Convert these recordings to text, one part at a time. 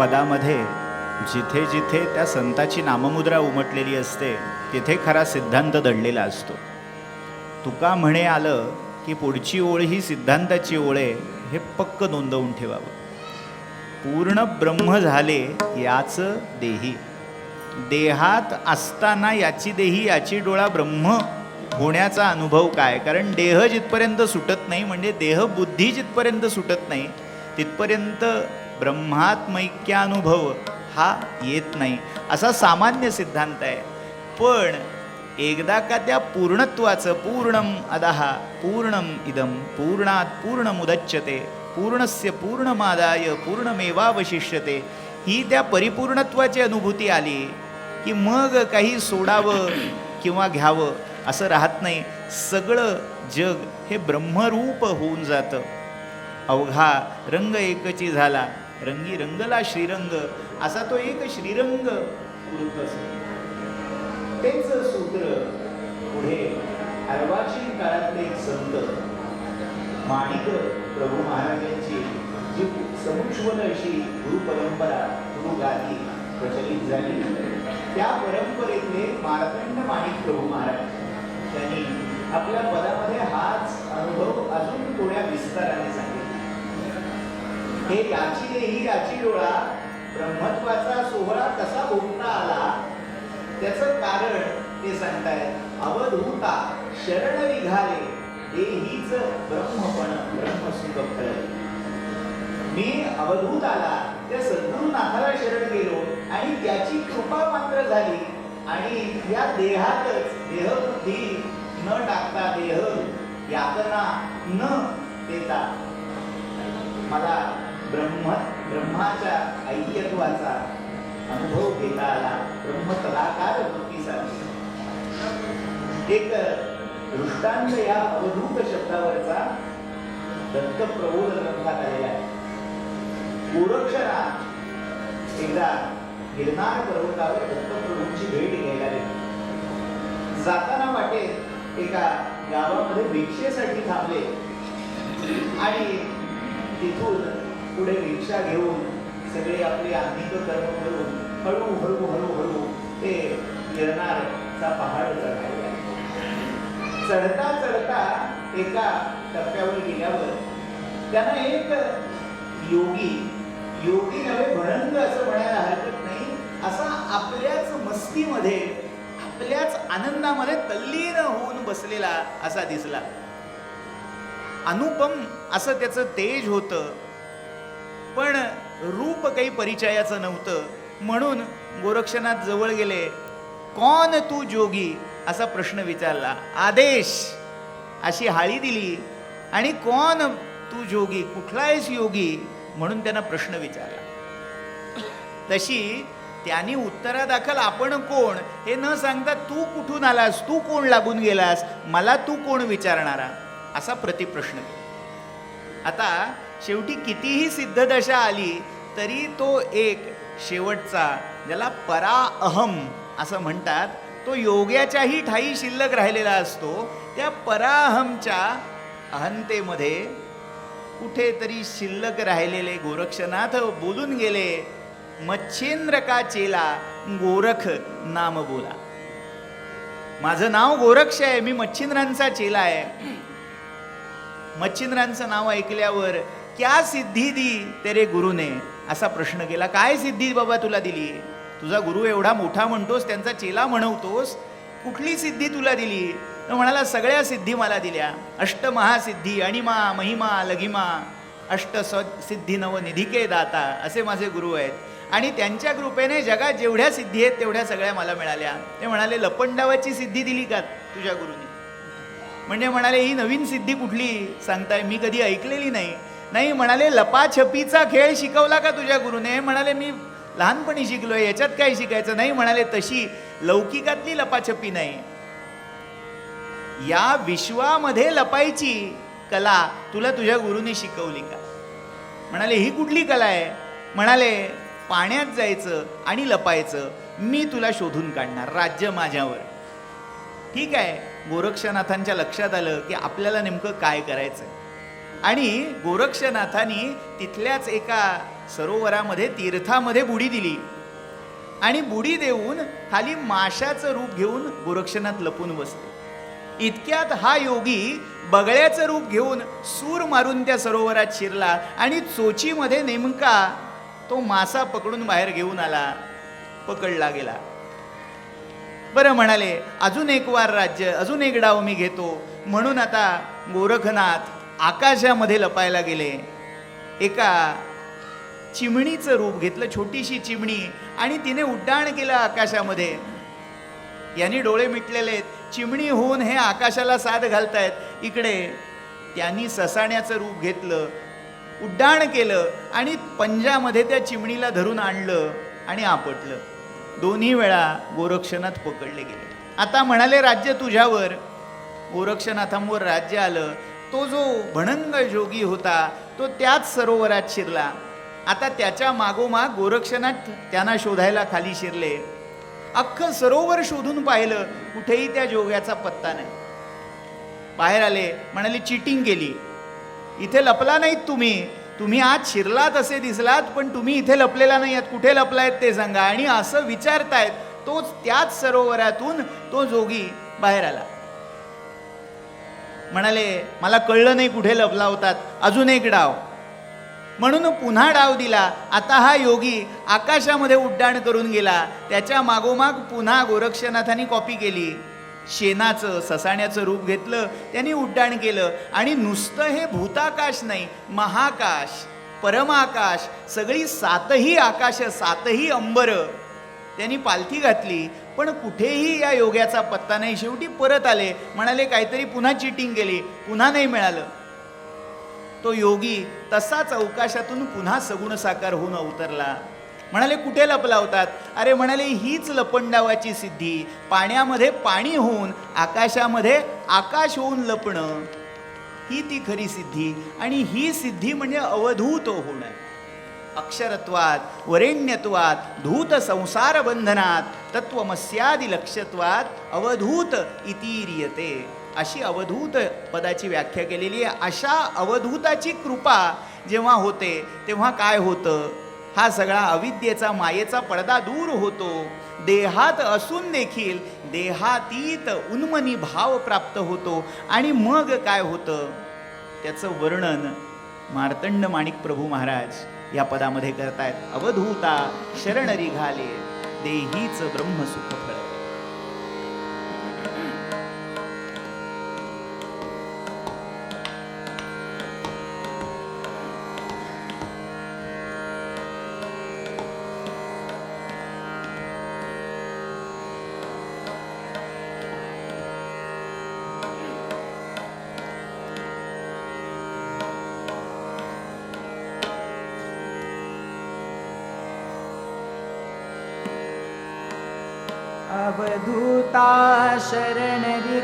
पदामध्ये जिथे जिथे त्या संताची नाममुद्रा उमटलेली असते तिथे खरा सिद्धांत दडलेला असतो. तुका म्हणे आलं की पुढची ओळ ही सिद्धांताची ओळ आहे हे पक्क नोंदवून ठेवावं. पूर्ण ब्रह्म झाले याचं देही. देहात असताना याची देही याची डोळा ब्रह्म होण्याचा अनुभव काय? कारण देह जिथपर्यंत सुटत नाही म्हणजे देह बुद्धी जिथपर्यंत सुटत नाही तिथपर्यंत ब्रह्मात्मैक्यानुभव हा येत नाही. असा सामान्य सिद्धांत आहे. पण एकदा का त्या पूर्णत्वाचं पूर्णम अदहा पूर्णम इदम पूर्णात पूर्णमुदच्यते पूर्णस्य पूर्णमादाय पूर्णमेवावशिष्यते ही त्या परिपूर्णत्वाची अनुभूती आली की मग काही सोडावं किंवा घ्यावं असं राहत नाही. सगळं जग हे ब्रह्मरूप होऊन जातं. अवघा रंग एकची झाला. रंगी रंगला श्रीरंग असा तो एक श्रीरंग. वृत्त असतो तेच सूत्र पुढे अर्वाचीन काळातले एक संत माणिक प्रभू महाराजांची जी समुज्वल अशी गुरु परंपरा गुरु गादी प्रचलित झाली. त्या परंपरेतले मार्तंड माणिक प्रभू महाराज. त्यांनी आपल्या पदामध्ये हाच अनुभव अजून थोड्या विस्ताराने सांगितला. हे याची देही याची डोळा ब्रह्मत्वाचा सोहळा कसा भोगता आला? त्याचं कारण ते सांगतायत अवधूता शरण निघाले. हे हीच ब्रह्मपण ब्रह्मसुख फळ मी अवधूत आला त्या सद्गुरुनाथाला शरण गेलो आणि त्याची कृपा मात्र झाली. आणि या देहातच देहबुद्धी न टाकता देह यातना न देता. मला ब्रह्म ब्रह्माच्या ऐक्यत्वाचा अनुभव घेता आला ब्रह्मकलाकार वृत्तीसाठी एक दृष्टांत या अवधूत शब्दावरचा दत्त प्रबोध ग्रंथात आलेला आहे. गोरक्षरा एकदा गिरनार पर्वतावर दत्तप्रभूंची भेट घ्यायला गेली. जाताना वाटेत एका गावामध्ये भिक्षेसाठी थांबले. आणि तिथून पुढे रिक्षा घेऊन सगळे आपले अधिक कर्म करून हळू हळू हळू हळू ते गिरनारचा पहाड चढायला चढता चढता एका टप्प्यावर गेल्यावर त्यांना एक योगी योगी नव्हे भणंग असं म्हणायला हरकत नाही असा आपल्याच मस्तीमध्ये आपल्याच आनंदामध्ये तल्लीन होऊन बसलेला असा दिसला. अनुपम असं त्याचं तेज होतं. रूप काही परिचयाचं नव्हतं. म्हणून गोरक्षनाथ जवळ गेले. कोण तू जोगी? असा प्रश्न विचारला. आदेश. अशी हाळी दिली. आणि कोण तू जोगी? कुठला आहेस योगी? म्हणून त्यांना प्रश्न विचारला. तशी त्यांनी उत्तरादाखल आपण कोण? हे न सांगता तू कुठून आलास? तू कोण लागून गेलास? मला तू कोण विचारणारा? असा प्रतिप्रश्न केला. आता शेवटी कितीही सिद्धदशा आली तरी तो एक शेवटचा ज्याला परा अहम असं म्हणतात तो योग्याच्याही ठाई शिल्लक राहिलेला असतो त्या पराहमच्या अहंतेमध्ये कुठेतरी शिल्लक राहिलेले गोरक्षनाथ बोलून गेले मच्छेंद्र का चेला गोरख नाम बोला. माझं नाव गोरक्ष आहे मी मच्छिंद्रांचा चेला आहे. मच्छिंद्रांचं नाव ऐकल्यावर क्या सिद्धी दी तेरे गुरुने? असा प्रश्न केला काय सिद्धी बाबा तुला दिली? तुझा गुरु एवढा मोठा म्हणतोस त्यांचा चेला म्हणवतोस कुठली सिद्धी तुला दिली? तर म्हणाला सगळ्या सिद्धी मला दिल्या. अष्टमहासिद्धी अणिमा महिमा लघिमा अष्ट स सिद्धी नव निधिके दाता असे माझे गुरु आहेत. आणि त्यांच्या कृपेने जगात जेवढ्या सिद्धी आहेत तेवढ्या सगळ्या मला मिळाल्या. ते म्हणाले लपंडावाची सिद्धी दिली का तुझ्या गुरुने? म्हणजे म्हणाले ही नवीन सिद्धी कुठली? सांगताय मी कधी ऐकलेली नाही. नाही म्हणाले लपाछपीचा खेळ शिकवला का तुझ्या गुरुने? म्हणाले मी लहानपणी शिकलोय याच्यात काय शिकायचं? नाही म्हणाले तशी लौकिकातली लपाछपी नाही. या विश्वामध्ये लपायची कला तुला तुझ्या गुरुने शिकवली का? म्हणाले ही कुठली कला आहे? म्हणाले पाण्यात जायचं आणि लपायचं मी तुला शोधून काढणार राज्य माझ्यावर. ठीक आहे गोरक्षनाथांच्या लक्षात आलं की आपल्याला नेमकं काय करायचं आणि गोरक्षनाथांनी तिथल्याच एका सरोवरामध्ये तीर्थामध्ये बुडी दिली. आणि बुडी देऊन खाली माशाचं रूप घेऊन गोरक्षनाथ लपून बसले. इतक्यात हा योगी बगळ्याचं रूप घेऊन सूर मारून त्या सरोवरात शिरला आणि चोचीमध्ये नेमका तो मासा पकडून बाहेर घेऊन आला पकडला गेला. बरं म्हणाले अजून एक वार राज्य अजून एक डाव मी घेतो. म्हणून आता गोरखनाथ आकाशामध्ये लपायला गेले. एका चिमणीचं रूप घेतलं छोटीशी चिमणी आणि तिने उड्डाण केलं आकाशामध्ये. यांनी डोळे मिटलेले आहेत. चिमणी होऊन हे आकाशाला साथ घालतायत. इकडे त्यांनी ससाण्याचं रूप घेतलं उड्डाण केलं आणि पंजामध्ये त्या चिमणीला धरून आणलं आणि आपटलं. दोन्ही वेळा गोरक्षनाथ पकडले गेले. आता म्हणाले राज्य तुझ्यावर. गोरक्षनाथांवर राज्य आलं. तो जो भणंग जोगी होता तो त्याच सरोवरात शिरला. आता त्याच्या मागोमाग गोरक्षनाथ त्यांना शोधायला खाली शिरले. अख्खं सरोवर शोधून पाहिलं कुठेही त्या जोग्याचा पत्ता नाही. बाहेर आले म्हणाले चिटिंग केली. इथे लपला नाहीत तुम्ही. तुम्ही आज शिरलात असे दिसलात पण तुम्ही इथे लपलेला नाही आहात कुठे लपलायत ते सांगा. आणि असं विचारतायत तोच त्याच सरोवरातून तो जोगी बाहेर आला. म्हणाले मला कळलं नाही कुठे लपला होतात अजून एक डाव. म्हणून पुन्हा डाव दिला. आता हा योगी आकाशामध्ये उड्डाण करून गेला. त्याच्या मागोमाग पुन्हा गोरक्षनाथांनी कॉपी केली. शेणाचं ससाण्याचं रूप घेतलं. त्यांनी उड्डाण केलं. आणि नुसतं हे भूताकाश नाही महाकाश परमाकाश सगळी सातही आकाश सातही अंबर. त्यांनी पालथी घातली. पण कुठेही या योग्याचा पत्ता नाही. शेवटी परत आले. म्हणाले काहीतरी पुन्हा चिटिंग केली. पुन्हा नाही मिळालं. तो योगी तसाच अवकाशातून पुन्हा सगुण साकार होऊन अवतरला. म्हणाले कुठे लपला होतात? अरे म्हणाले हीच लपंडावाची सिद्धी. पाण्यामध्ये पाणी होऊन आकाशामध्ये आकाश होऊन लपणं. ही ती खरी सिद्धी. आणि ही सिद्धी म्हणजे अवधूत होणं. अक्षरत्वात वरेण्यत्वात धूत संसार बंधनात तत्वमस्यादी लक्षत्वात अवधूत इतिरियते अशी अवधूत पदाची व्याख्या केलेली आहे. अशा अवधूताची कृपा जेव्हा होते तेव्हा काय होतं? हा सगळा अविद्येचा मायेचा पडदा दूर होतो. देहात असून देखील देहातीत उन्मनी भाव प्राप्त होतो. आणि मग काय होतं? त्याचं वर्णन मार्तंड माणिक प्रभू महाराज या पदामध्ये करतायत अवधूता शरण रिघाले देहीच ब्रह्मसुख फळ अवधूता शरणरि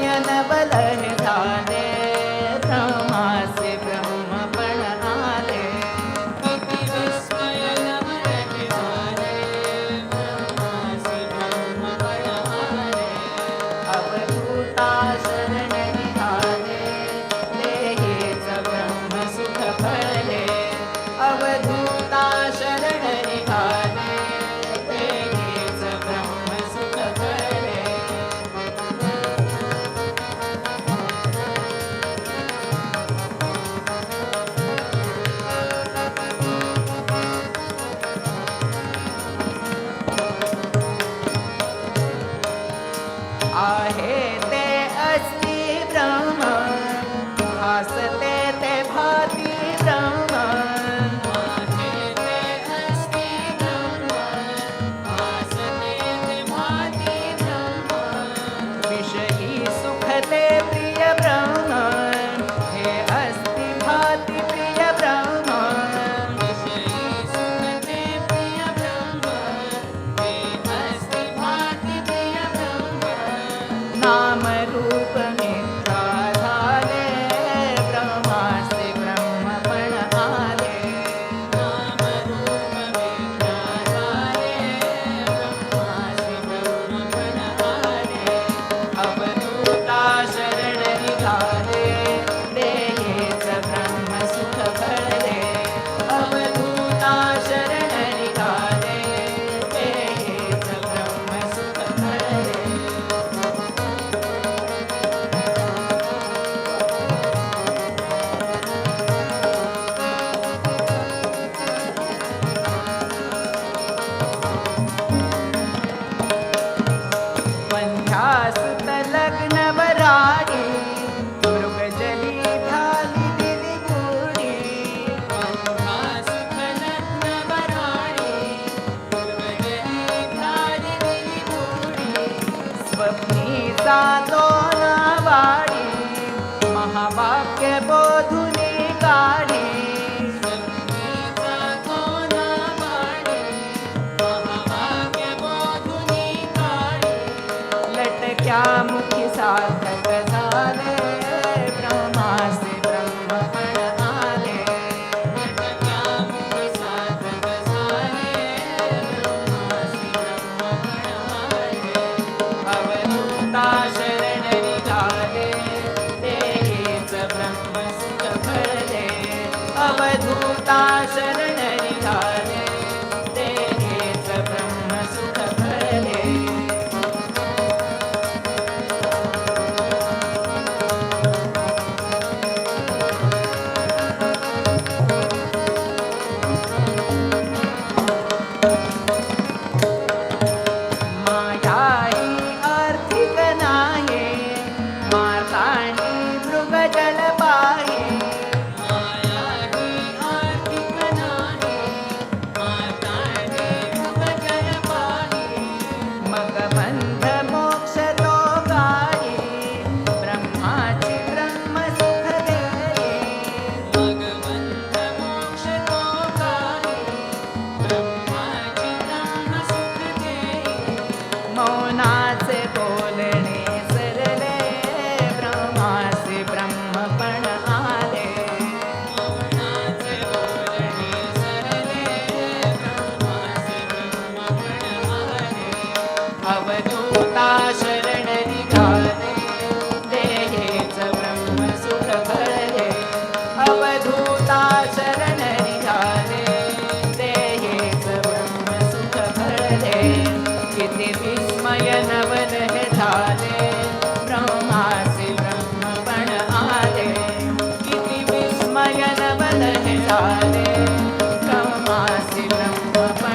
नयन बलन धाने दोन वाडी महावाक्य बोधू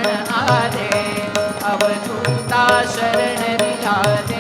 शरण आरे अवधूता शरण निहारे